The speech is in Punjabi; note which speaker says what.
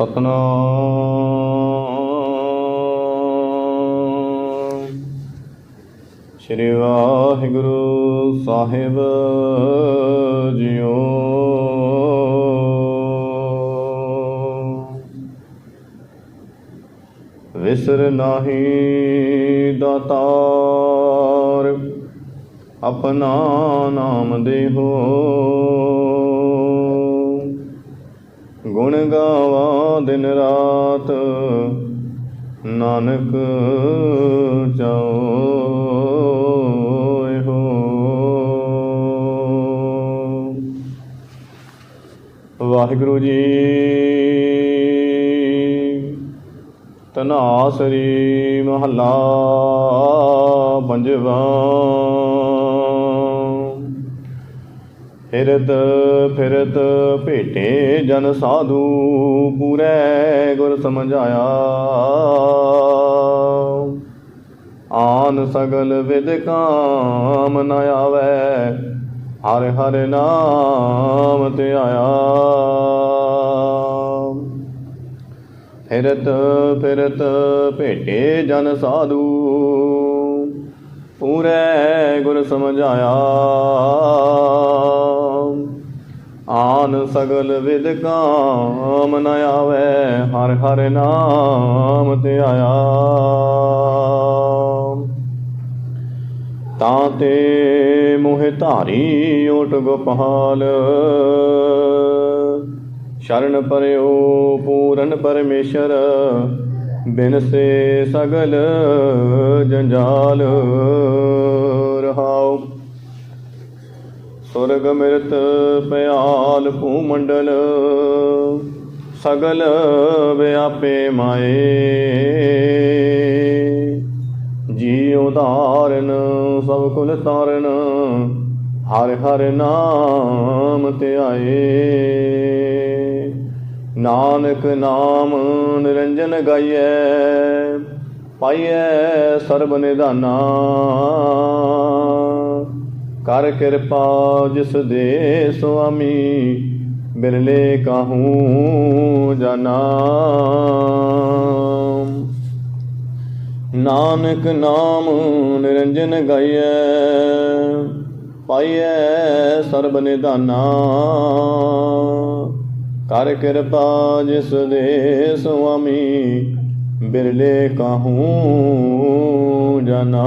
Speaker 1: ਸਤਨਾਮ। ਸ੍ਰੀ ਵਾਹਿਗੁਰੂ ਸਾਹਿਬ ਜੀਓ। ਵਿਸਰ ਨਾਹੀ ਦਾਤਾਰ ਆਪਣਾ ਨਾਮ ਦੇਹੋ। ਗੁਣ ਗਾਵਾ ਦਿਨ ਰਾਤ ਨਾਨਕ ਚਾਓ ਹੋ ਵਾਹਿਗੁਰੂ ਜੀ ਤਨਾਸਰੀ ਮਹੱਲਾ ਪੰਜਵਾ ਫਿਰਤ ਫਿਰਤ ਭੇਟੇ ਜਨ ਸਾਧੂ, ਪੂਰੇ ਗੁਰ ਸਮਝਾਇਆ। ਆਨ ਸਗਲ ਵਿਦ ਕਾਮ ਨ ਆਵੈ, ਹਰ ਹਰ ਨਾਮ ਤੇ ਆਇਆ। ਫਿਰਤ ਫਿਰਤ ਭੇਟੇ ਜਨ ਸਾਧੂ, ਪੂਰੇ ਗੁਰ ਸਮਝਾਇਆ। ਆਨ ਸਗਲ ਵਿਦ ਕਾਮ ਨ ਆਵੈ, ਹਰ ਹਰ ਨਾਮ ਤੇ ਆਇਆ। ਤਾਂ ਤੇ ਮੋਹਿ ਧਾਰੀ ਓਟ ਗੋਪਾਲ, ਸ਼ਰਨ ਪਰਿਓ ਪੂਰਨ ਪਰਮੇਸ਼ਰ ਬਿਨ ਸੇ ਸਗਲ ਜੰਜਾਲ। ਸੁਰਗ ਮਿਰਤ ਪਿਆਲ ਭੂਮੰਡਲ, ਸਗਲ ਵਿਆਪੇ ਮਾਏ। ਜੀ ਉਧਾਰਨ ਸਭ ਕੁਲ ਤਾਰਨ ਹਰ ਹਰ ਨਾਮ ਤੇ ਆਏ। ਨਾਨਕ ਨਾਮ ਨਿਰੰਜਨ ਗਾਈਐ, ਪਾਈਐ ਸਰਬ ਨਿਧਾਨਾ। ਕਰ ਕਿਰਪਾ ਜਿਸ ਦੇ ਸੁਆਮੀ, ਬਿਰਲੇ ਕਾਹੂ ਜਨਾ ਨਾਨਕ ਨਾਮ ਨਿਰੰਜਨ ਗਾਈਐ, ਪਾਈਐ ਸਰਬ ਨਿਧਾਨਾ। ਕਰ ਕਿਰਪਾ ਜਿਸ ਦੇ ਸੁਆਮੀ, ਬਿਰਲੇ ਕਾਹੂ ਜਨਾ